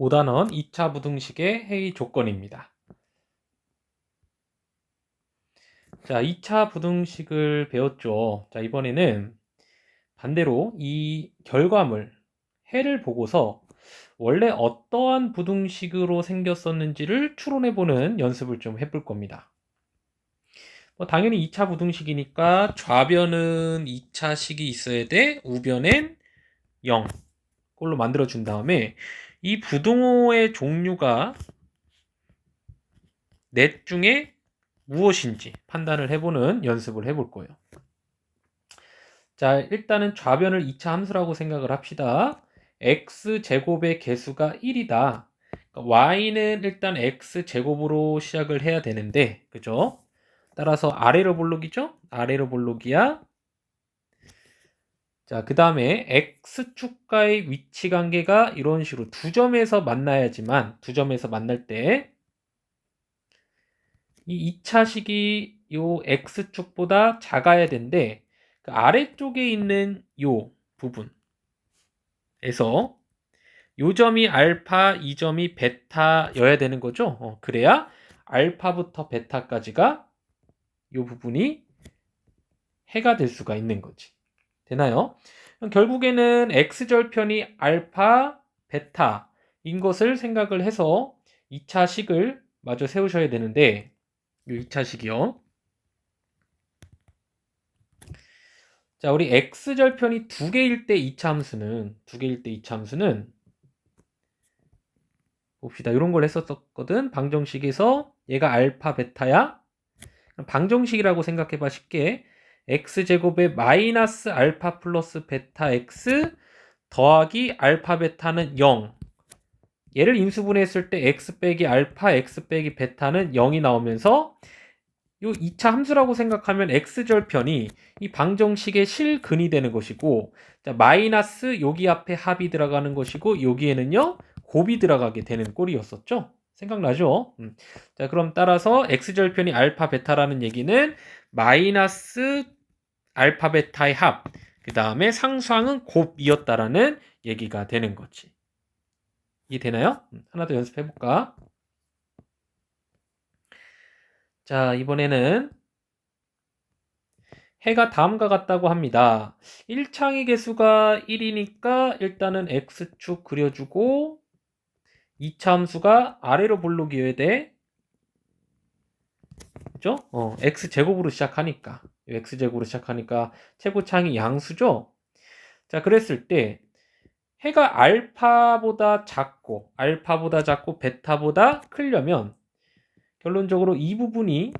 5단원 2차 부등식의 해이 조건입니다. 자, 2차 부등식을 배웠죠. 자, 이번에는 반대로 이 결과물, 해를 보고서 원래 어떠한 부등식으로 생겼었는지를 추론해보는 연습을 좀 해볼 겁니다. 뭐 당연히 2차 부등식이니까 좌변은 2차식이 있어야 돼. 우변엔 0. 꼴로 만들어 준 다음에 이 부등호의 종류가 넷 중에 무엇인지 판단을 해보는 연습을 해볼 거예요. 자, 일단은 좌변을 2차 함수라고 생각을 합시다. x제곱의 개수가 1이다. 그러니까 y는 일단 x제곱으로 시작을 해야 되는데, 그죠? 따라서 아래로 볼록이죠? 아래로 볼록이야. 자, 그 다음에 x축과의 위치 관계가 이런 식으로 두 점에서 만나야지만 두 점에서 만날 때 이 2차식이 요 x축보다 작아야 되는데 그 아래쪽에 있는 요 부분에서 요 점이 알파, 이 점이 베타여야 되는 거죠. 어, 그래야 알파부터 베타까지가 요 부분이 해가 될 수가 있는 거지. 되나요? 결국에는 x절편이 알파, 베타인 것을 생각을 해서 2차 식을 마저 세우셔야 되는데 이 2차 식이요. 자, 우리 x절편이 두 개일 때 2차 함수는 두 개일 때 2차 함수는 봅시다. 이런 걸 했었거든. 방정식에서 얘가 알파, 베타야. 방정식이라고 생각해 봐 쉽게 x제곱에 마이너스 알파 플러스 베타 x 더하기 알파 베타는 0 얘를 인수분해했을 때 x 빼기 알파 x 빼기 베타는 0이 나오면서 요 2차 함수라고 생각하면 x절편이 이 방정식의 실근이 되는 것이고 자, 마이너스 여기 앞에 합이 들어가는 것이고 여기에는요 곱이 들어가게 되는 꼴이었었죠. 생각나죠? 음. 자, 그럼 따라서 x절편이 알파 베타라는 얘기는 마이너스 알파 베타의 합, 그 다음에 상수항은 곱이었다라는 얘기가 되는 거지. 이해되나요? 음, 하나 더 연습해 볼까? 자, 이번에는 해가 다음과 같다고 합니다. 1창의 개수가 1이니까 일단은 x축 그려주고 2차 함수가 아래로 볼록이어야 돼. 그죠? 어, x제곱으로 시작하니까 x제곱으로 시작하니까 최고창이 양수죠? 자, 그랬을 때 해가 알파보다 작고 알파보다 작고 베타보다 크려면 결론적으로 이 부분이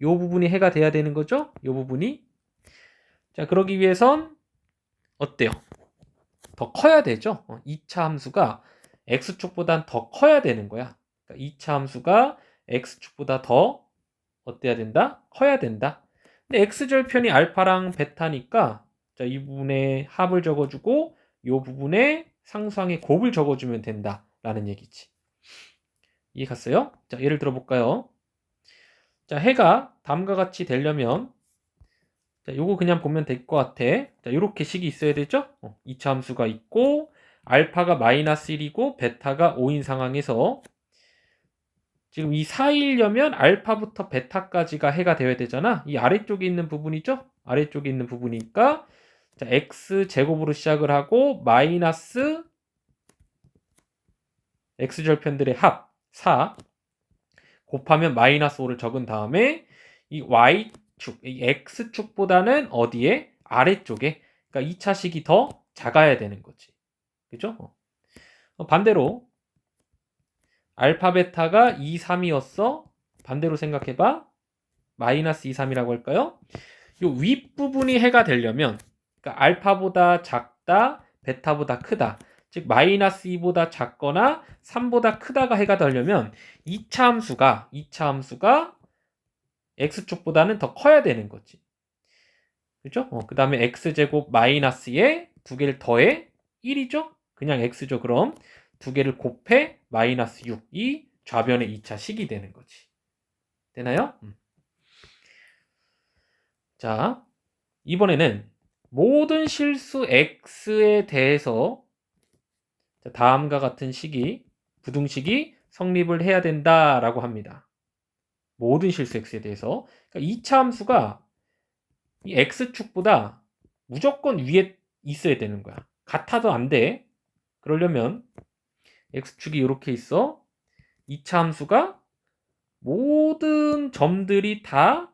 이 부분이 해가 돼야 되는 거죠? 이 부분이 자 그러기 위해선 어때요? 더 커야 되죠? 2차 어, 함수가 x축보단 더 커야 되는 거야. 그러니까 2차 함수가 x축보다 더 어때야 된다? 커야 된다. 근데 x절편이 알파랑 베타니까 자, 이 부분에 합을 적어주고 이 부분에 상수항의 곱을 적어주면 된다라는 얘기지. 이해 갔어요? 자, 예를 들어 볼까요? 자, 해가 다음과 같이 되려면 자, 요거 그냥 보면 될 것 같아. 자, 요렇게 식이 있어야 되죠? 어, 2차 함수가 있고 알파가 마이너스 1이고 베타가 5인 상황에서 지금 이 사이려면 알파부터 베타까지가 해가 되어야 되잖아. 이 아래쪽에 있는 부분이죠? 아래쪽에 있는 부분이니까 자, x 제곱으로 시작을 하고 마이너스 x 절편들의 합 4 곱하면 마이너스 5를 적은 다음에 이 y축, 이 x축보다는 어디에? 아래쪽에. 그러니까 2차식이 더 작아야 되는 거지. 그죠? 어, 반대로 알파 베타가 2, 3이었어. 반대로 생각해봐. 마이너스 2, 3이라고 할까요? 이 윗부분이 해가 되려면 그러니까 알파보다 작다, 베타보다 크다. 즉 마이너스 2보다 작거나 3보다 크다가 해가 되려면 2차 함수가 2차 함수가 x축보다는 더 커야 되는 거지. 그죠? 어, 그 다음에 x제곱 마이너스에 두 개를 더해 1이죠? 그냥 x죠. 그럼 두 개를 곱해 마이너스 6이 좌변의 2차 식이 되는 거지. 되나요? 음. 자, 이번에는 모든 실수 x에 대해서 자, 다음과 같은 식이 부등식이 성립을 해야 된다라고 합니다. 모든 실수 x에 대해서 그러니까 2차 함수가 이 x축보다 무조건 위에 있어야 되는 거야. 같아도 안 돼. 그러려면 x축이 이렇게 있어. 2차 함수가 모든 점들이 다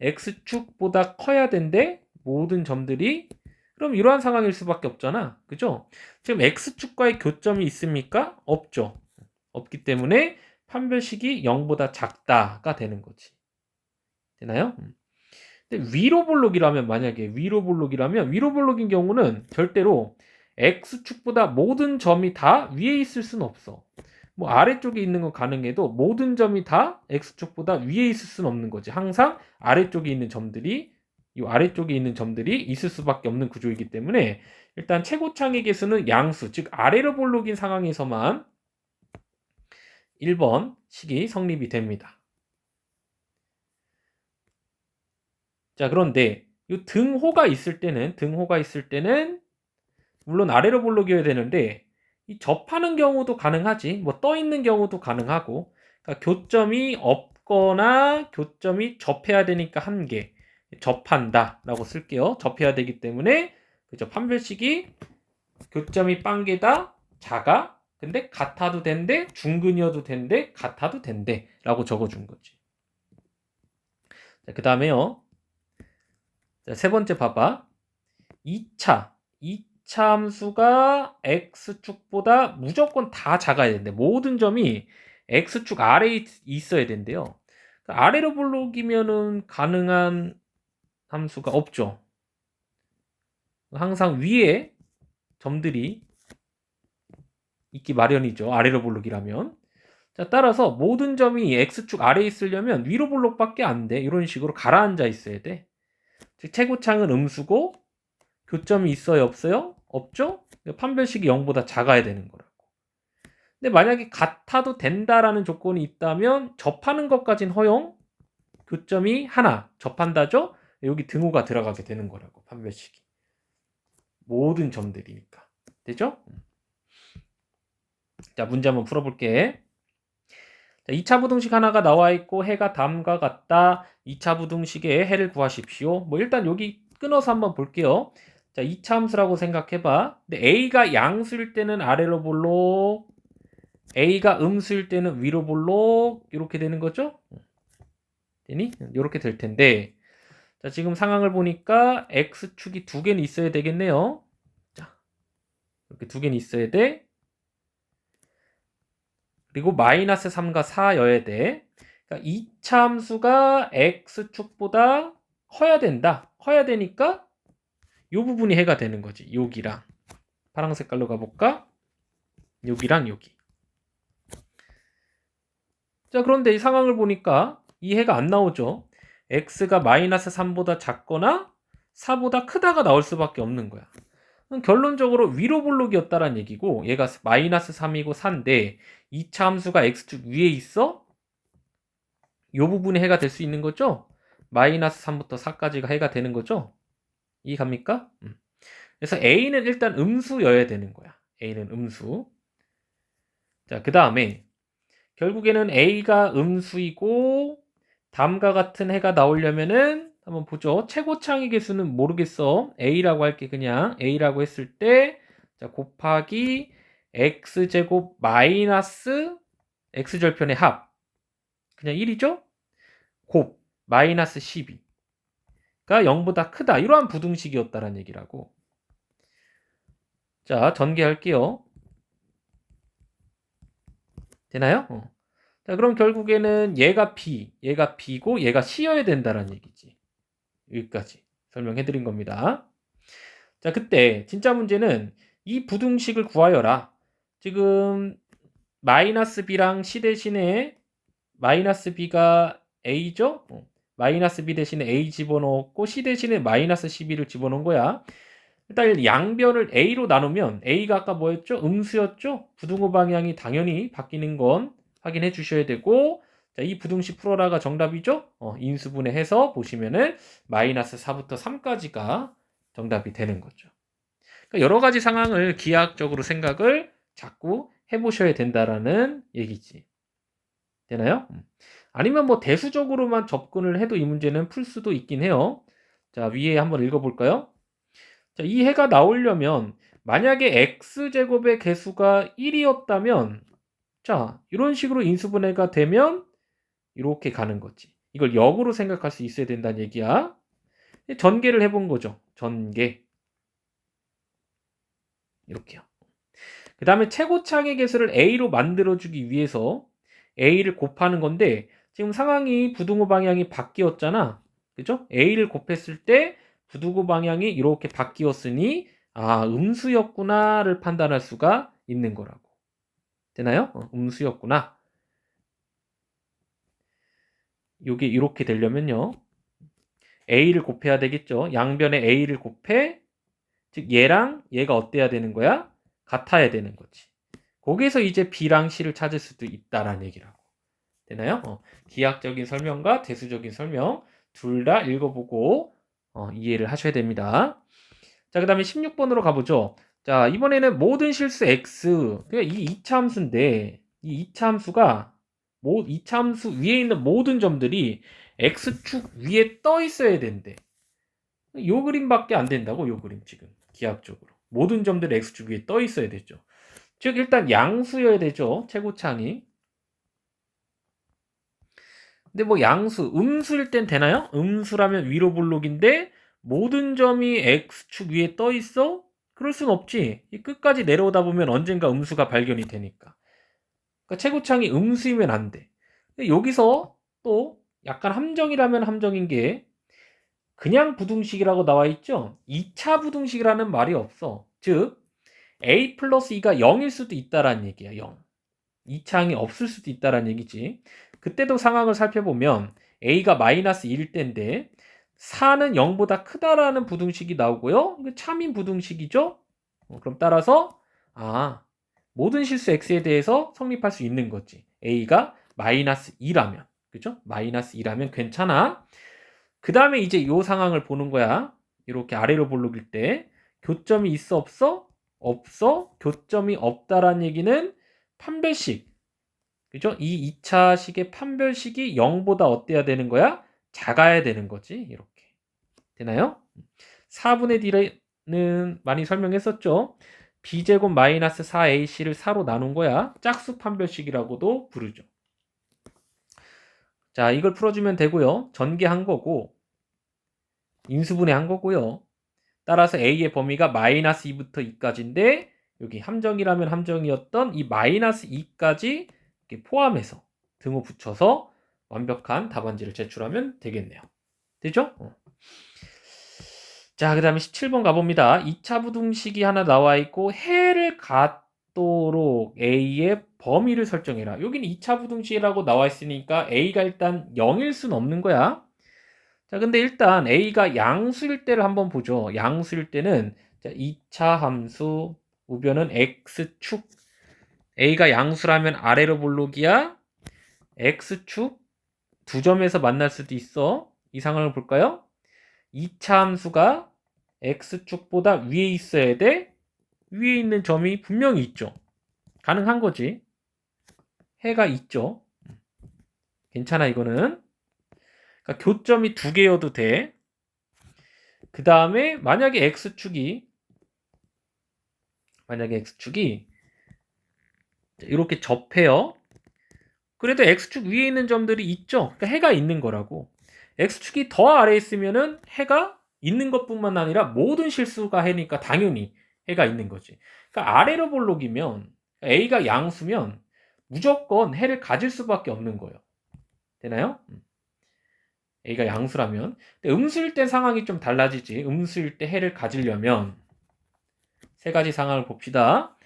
x축보다 커야 된대. 모든 점들이 그럼 이러한 상황일 수밖에 없잖아. 그죠? 지금 x축과의 교점이 있습니까? 없죠. 없기 때문에 판별식이 0보다 작다가 되는 거지. 되나요? 음. 근데 위로 볼록이라면 만약에 위로 볼록이라면 위로 볼록인 경우는 절대로 x축보다 모든 점이 다 위에 있을 수는 없어. 뭐 아래쪽에 있는 건 가능해도 모든 점이 다 x축보다 위에 있을 수는 없는 거지. 항상 아래쪽에 있는 점들이 이 아래쪽에 있는 점들이 있을 수밖에 없는 구조이기 때문에 일단 최고창의 개수는 양수, 즉 아래로 볼록인 상황에서만 1번 식이 성립이 됩니다. 자, 그런데 이 등호가 있을 때는 등호가 있을 때는 물론 아래로 볼록이어야 되는데 이 접하는 경우도 가능하지. 뭐 떠 있는 경우도 가능하고. 그러니까 교점이 없거나 교점이 접해야 되니까 한 개. 접한다라고 쓸게요. 접해야 되기 때문에 그죠 판별식이 교점이 빵 개다 작아 근데 같아도 된대 중근이어도 된대 같아도 된대라고 적어준 거지. 그 다음에요. 세 번째 봐봐. 2차 2 차 함수가 x축보다 무조건 다 작아야 된대. 모든 점이 x축 아래에 있어야 된대요. 그러니까 아래로 볼록이면은 가능한 함수가 없죠. 항상 위에 점들이 있기 마련이죠. 아래로 볼록이라면. 자, 따라서 모든 점이 x축 아래에 있으려면 위로 볼록밖에 안 돼. 이런 식으로 가라앉아 있어야 돼. 즉 최고창은 음수고 교점이 있어요, 없어요? 없죠? 판별식이 0보다 작아야 되는 거라고. 근데 만약에 같아도 된다라는 조건이 있다면 접하는 것까진 허용, 교점이 하나 접한다죠? 여기 등호가 들어가게 되는 거라고 판별식이 모든 점들이니까 되죠? 자 문제 한번 풀어볼게 자, 2차 부등식 하나가 나와 있고 해가 다음과 같다 2차 부등식의 해를 구하십시오 뭐 일단 여기 끊어서 한번 볼게요 자 2차 함수라고 생각해봐 근데 A가 양수일 때는 아래로 볼록 A가 음수일 때는 위로 볼록 이렇게 되는 거죠 되니? 이렇게 될 텐데 자, 지금 상황을 보니까 x축이 두 개는 있어야 되겠네요. 자, 이렇게 두 개는 있어야 돼. 그리고 마이너스 3과 4여야 돼. 그러니까 2차 함수가 x축보다 커야 된다. 커야 되니까 이 부분이 해가 되는 거지. 여기랑 파란 색깔로 가볼까? 여기랑 여기. 자, 그런데 이 상황을 보니까 이 해가 안 나오죠. x가 마이너스 3보다 작거나 4보다 크다가 나올 수밖에 없는 거야. 결론적으로 위로 볼록이었다는 얘기고 얘가 마이너스 3이고 4인데 2차 함수가 x축 위에 있어? 이 부분이 해가 될 수 있는 거죠? 마이너스 3부터 4까지가 해가 되는 거죠? 이해갑니까? 음. 그래서 a는 일단 음수여야 되는 거야. a는 음수. 자, 그 다음에 결국에는 a가 음수이고 다음과 같은 해가 나오려면은 한번 보죠. 최고 창의 개수는 모르겠어. a라고 할게 그냥 a라고 했을 때 자, 곱하기 x제곱 마이너스 x절편의 합 그냥 1이죠? 곱 마이너스 12가 0보다 크다. 이러한 부등식이었다라는 얘기라고. 자, 전개할게요. 되나요? 어. 자, 그럼 결국에는 얘가 B, 얘가 B고 얘가 C여야 된다는 얘기지. 여기까지 설명해 드린 겁니다. 자, 그때 진짜 문제는 이 부등식을 구하여라. 지금 마이너스 B랑 C 대신에 마이너스 B가 A죠? 어. 마이너스 B 대신에 A 집어넣었고 C 대신에 마이너스 12를 집어넣은 거야. 일단 양변을 A로 나누면 A가 아까 뭐였죠? 음수였죠? 부등호 방향이 당연히 바뀌는 건 확인해 주셔야 되고 자, 이 부등식 풀어라가 정답이죠? 어, 인수분해 해서 보시면은 마이너스 4부터 3까지가 정답이 되는 거죠. 그러니까 여러 가지 상황을 기하학적으로 생각을 자꾸 해보셔야 된다라는 얘기지. 되나요? 음. 아니면 뭐 대수적으로만 접근을 해도 이 문제는 풀 수도 있긴 해요. 자, 위에 한번 읽어볼까요? 자, 이 해가 나오려면 만약에 x제곱의 개수가 1이었다면 자, 이런 식으로 인수분해가 되면 이렇게 가는 거지. 이걸 역으로 생각할 수 있어야 된다는 얘기야. 전개를 해본 거죠. 전개. 이렇게요. 그 다음에 최고창의 개수를 A로 만들어주기 위해서 A를 곱하는 건데 지금 상황이 부등호 방향이 바뀌었잖아. 그죠? A를 곱했을 때 부등호 방향이 이렇게 바뀌었으니 아 음수였구나를 판단할 수가 있는 거라고. 되나요? 어, 음수였구나. 이게 이렇게 되려면요. A를 곱해야 되겠죠. 양변에 A를 곱해 즉 얘랑 얘가 어때야 되는 거야? 같아야 되는 거지. 거기서 이제 B랑 C를 찾을 수도 있다라는 얘기라고. 되나요? 어, 기하학적인 설명과 대수적인 설명 둘 다 읽어보고 어, 이해를 하셔야 됩니다. 자, 그 다음에 16번으로 가보죠. 자, 이번에는 모든 실수 x. 그러니까 이 2차 함수인데, 이 2차 함수가, 모, 2차 함수 위에 있는 모든 점들이 x축 위에 떠 있어야 된대. 요 그림밖에 안 된다고, 요 그림 지금. 기하학적으로. 모든 점들이 x축 위에 떠 있어야 되죠. 즉, 일단 양수여야 되죠. 최고창이. 근데 뭐 양수, 음수일 땐 되나요? 음수라면 위로 볼록인데, 모든 점이 x축 위에 떠 있어? 그럴 순 없지. 이 끝까지 내려오다 보면 언젠가 음수가 발견이 되니까. 그러니까 최고창이 음수이면 안 돼. 여기서 또 약간 함정이라면 함정인 게 그냥 부등식이라고 나와 있죠. 2차 부등식이라는 말이 없어. 즉 a 플러스 2가 0일 수도 있다라는 얘기야. 0. 2차항이 없을 수도 있다라는 얘기지. 그때도 상황을 살펴보면 a가 마이너스 1일 때인데 4는 0보다 크다라는 부등식이 나오고요. 참인 부등식이죠. 어, 그럼 따라서 아 모든 실수 x에 대해서 성립할 수 있는 거지. a가 마이너스 2라면 그죠? 마이너스 2라면 괜찮아. 그 다음에 이제 이 상황을 보는 거야. 이렇게 아래로 볼록일 때 교점이 있어 없어? 없어. 교점이 없다라는 얘기는 판별식. 그죠? 이 2차식의 판별식이 0보다 어때야 되는 거야? 작아야 되는 거지. 이렇게. 되나요? 4분의 D는 많이 설명했었죠. B제곱 마이너스 4AC를 4로 나눈 거야. 짝수 판별식이라고도 부르죠. 자, 이걸 풀어주면 되고요. 전개한 거고, 인수분해 한 거고요. 따라서 A의 범위가 마이너스 2부터 2까지인데, 여기 함정이라면 함정이었던 이 마이너스 2까지 포함해서 등호 붙여서 완벽한 답안지를 제출하면 되겠네요. 되죠? 어. 자, 그 다음에 17번 가봅니다. 2차 부등식이 하나 나와 있고, 해를 갖도록 A의 범위를 설정해라. 여기는 2차 부등식이라고 나와 있으니까 A가 일단 0일 수는 없는 거야. 자, 근데 일단 A가 양수일 때를 한번 보죠. 양수일 때는 자, 2차 함수 우변은 X축. A가 양수라면 아래로 볼록이야. X축 두 점에서 만날 수도 있어. 이 상황을 볼까요? 2차 함수가 x축보다 위에 있어야 돼? 위에 있는 점이 분명히 있죠. 가능한 거지. 해가 있죠. 괜찮아 이거는. 그러니까 교점이 두 개여도 돼. 그 다음에 만약에 x축이 만약에 x축이 이렇게 접해요. 그래도 x축 위에 있는 점들이 있죠. 그러니까 해가 있는 거라고. x축이 더 아래에 있으면은 해가 있는 것뿐만 아니라 모든 실수가 해니까 당연히 해가 있는 거지. 그러니까 아래로 볼록이면 a가 양수면 무조건 해를 가질 수밖에 없는 거예요. 되나요? 음. a가 양수라면 음수일 때 상황이 좀 달라지지. 음수일 때 해를 가지려면 세 가지 상황을 봅시다.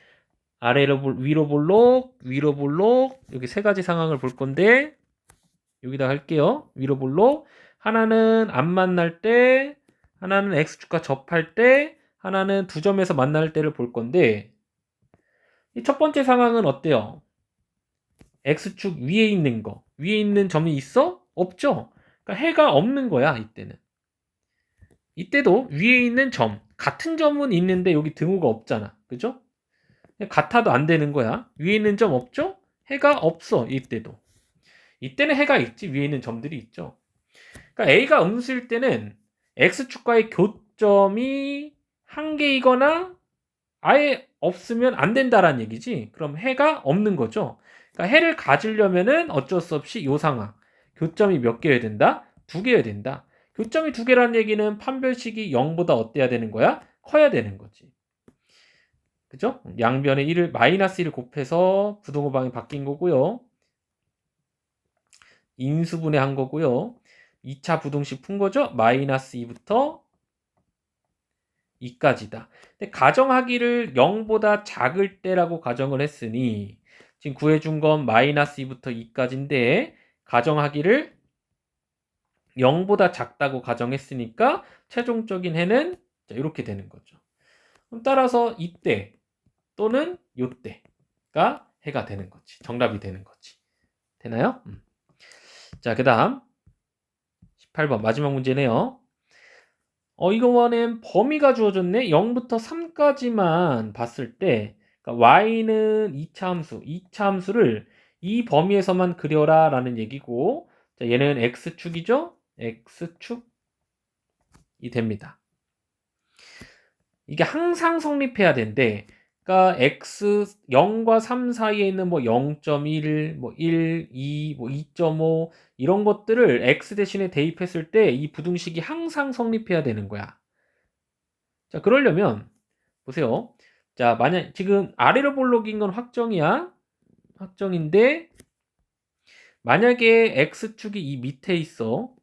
아래로 볼, 위로 볼록, 위로 볼록 여기 세 가지 상황을 볼 건데 여기다 할게요. 위로 볼록 하나는 안 만날 때 하나는 x축과 접할 때, 하나는 두 점에서 만날 때를 볼 건데, 이 첫 번째 상황은 어때요? x축 위에 있는 거, 위에 있는 점이 있어? 없죠? 그러니까 해가 없는 거야, 이때는. 이때도 위에 있는 점, 같은 점은 있는데 여기 등호가 없잖아. 그죠? 같아도 안 되는 거야. 위에 있는 점 없죠? 해가 없어. 이때도. 이때는 해가 있지. 위에 있는 점들이 있죠. 그러니까 A가 음수일 때는 X축과의 교점이 한 개이거나 아예 없으면 안 된다라는 얘기지. 그럼 해가 없는 거죠. 그러니까 해를 가지려면은 어쩔 수 없이 요 상황. 교점이 몇 개여야 된다? 두 개여야 된다. 교점이 두 개라는 얘기는 판별식이 0보다 어때야 되는 거야? 커야 되는 거지. 그죠? 양변에 1을 마이너스 1을 곱해서 부동호방이 바뀐 거고요. 인수분해 한 거고요. 2차 부동식 푼 거죠? 마이너스 2부터 2까지다. 근데 가정하기를 0보다 작을 때라고 가정을 했으니 지금 구해준 건 마이너스 2부터 2까지인데 가정하기를 0보다 작다고 가정했으니까 최종적인 해는 이렇게 되는 거죠. 따라서 이때 또는 요때가 해가 되는 거지. 정답이 되는 거지. 되나요? 음. 자, 그 다음 18번 마지막 문제네요. 어, 이거는 범위가 주어졌네. 0부터 3까지만 봤을 때 그러니까 y는 2차 함수, 2차 함수를 이 범위에서만 그려라 라는 얘기고 자, 얘는 x축이죠? x축이 됩니다. 이게 항상 성립해야 된대. 그러니까 x 0과 3 사이에 있는 뭐 0.1, 뭐 1, 2, 뭐 2.5 이런 것들을 x 대신에 대입했을 때 이 부등식이 항상 성립해야 되는 거야. 자, 그러려면 보세요. 자, 만약 지금 아래로 볼록인 건 확정이야. 확정인데 만약에 x축이 이 밑에 있어.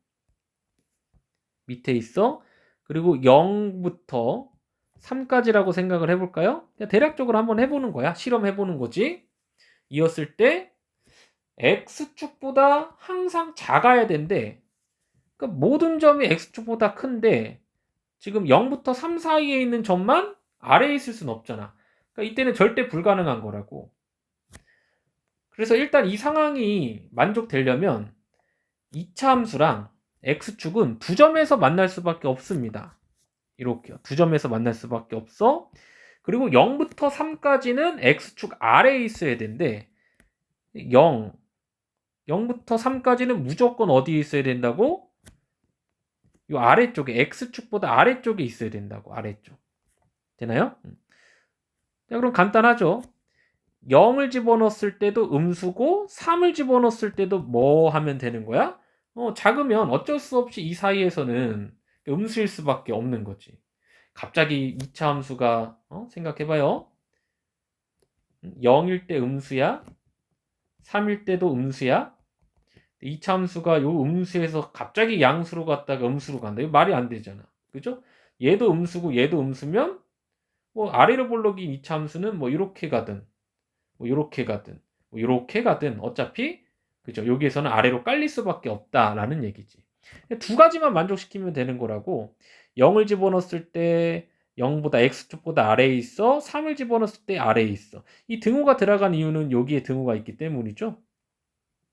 밑에 있어. 그리고 0부터 3까지라고 생각을 해볼까요? 대략적으로 한번 해보는 거야. 실험해보는 거지. 이었을 때 x축보다 항상 작아야 된대. 그러니까 모든 점이 x축보다 큰데 지금 0부터 3 사이에 있는 점만 아래에 있을 수는 없잖아. 그러니까 이때는 절대 불가능한 거라고. 그래서 일단 이 상황이 만족되려면 2차 함수랑 x축은 두 점에서 만날 수밖에 없습니다. 이렇게요. 두 점에서 만날 수밖에 없어. 그리고 0부터 3까지는 x축 아래에 있어야 되는데 0, 0부터 3까지는 무조건 어디에 있어야 된다고? 이 아래쪽에 x축보다 아래쪽에 있어야 된다고 아래쪽 되나요? 음. 자 그럼 간단하죠 0을 집어넣었을 때도 음수고 3을 집어넣었을 때도 뭐 하면 되는 거야? 어, 작으면 어쩔 수 없이 이 사이에서는 음수일 수밖에 없는 거지. 갑자기 2차 함수가 어? 생각해봐요. 0일 때 음수야. 3일 때도 음수야. 2차 함수가 요 음수에서 갑자기 양수로 갔다가 음수로 간다. 이거 말이 안 되잖아. 그죠? 얘도 음수고 얘도 음수면 뭐 아래로 볼록인 2차 함수는 뭐 이렇게 가든 뭐 이렇게 가든 뭐 이렇게 가든 어차피 그죠? 여기에서는 아래로 깔릴 수밖에 없다라는 얘기지. 두 가지만 만족시키면 되는 거라고. 0을 집어넣었을 때 0보다 x축보다 아래에 있어? 3을 집어넣었을 때 아래에 있어? 이 등호가 들어간 이유는 여기에 등호가 있기 때문이죠.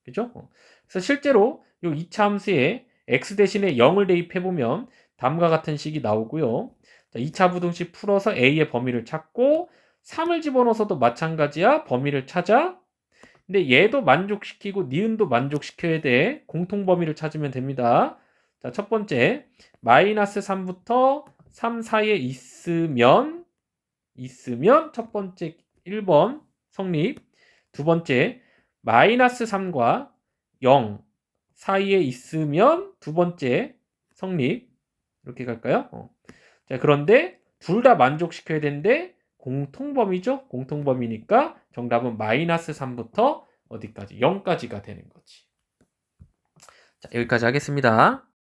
그죠? 그래서 실제로 이 2차 함수에 x 대신에 0을 대입해보면 다음과 같은 식이 나오고요. 자, 2차 부등식 풀어서 a의 범위를 찾고 3을 집어넣어서도 마찬가지야. 범위를 찾아 근데 얘도 만족시키고 니은도 만족시켜야 돼. 공통 범위를 찾으면 됩니다. 자, 첫 번째 마이너스 3부터 3 사이에 있으면 있으면 첫 번째 1번 성립. 두 번째 마이너스 3과 0 사이에 있으면 두 번째 성립. 이렇게 갈까요? 어. 자, 그런데 둘 다 만족시켜야 되는데 공통범위죠? 공통범위니까 정답은 마이너스 3부터 어디까지? 0까지가 되는 거지. 자, 여기까지 하겠습니다.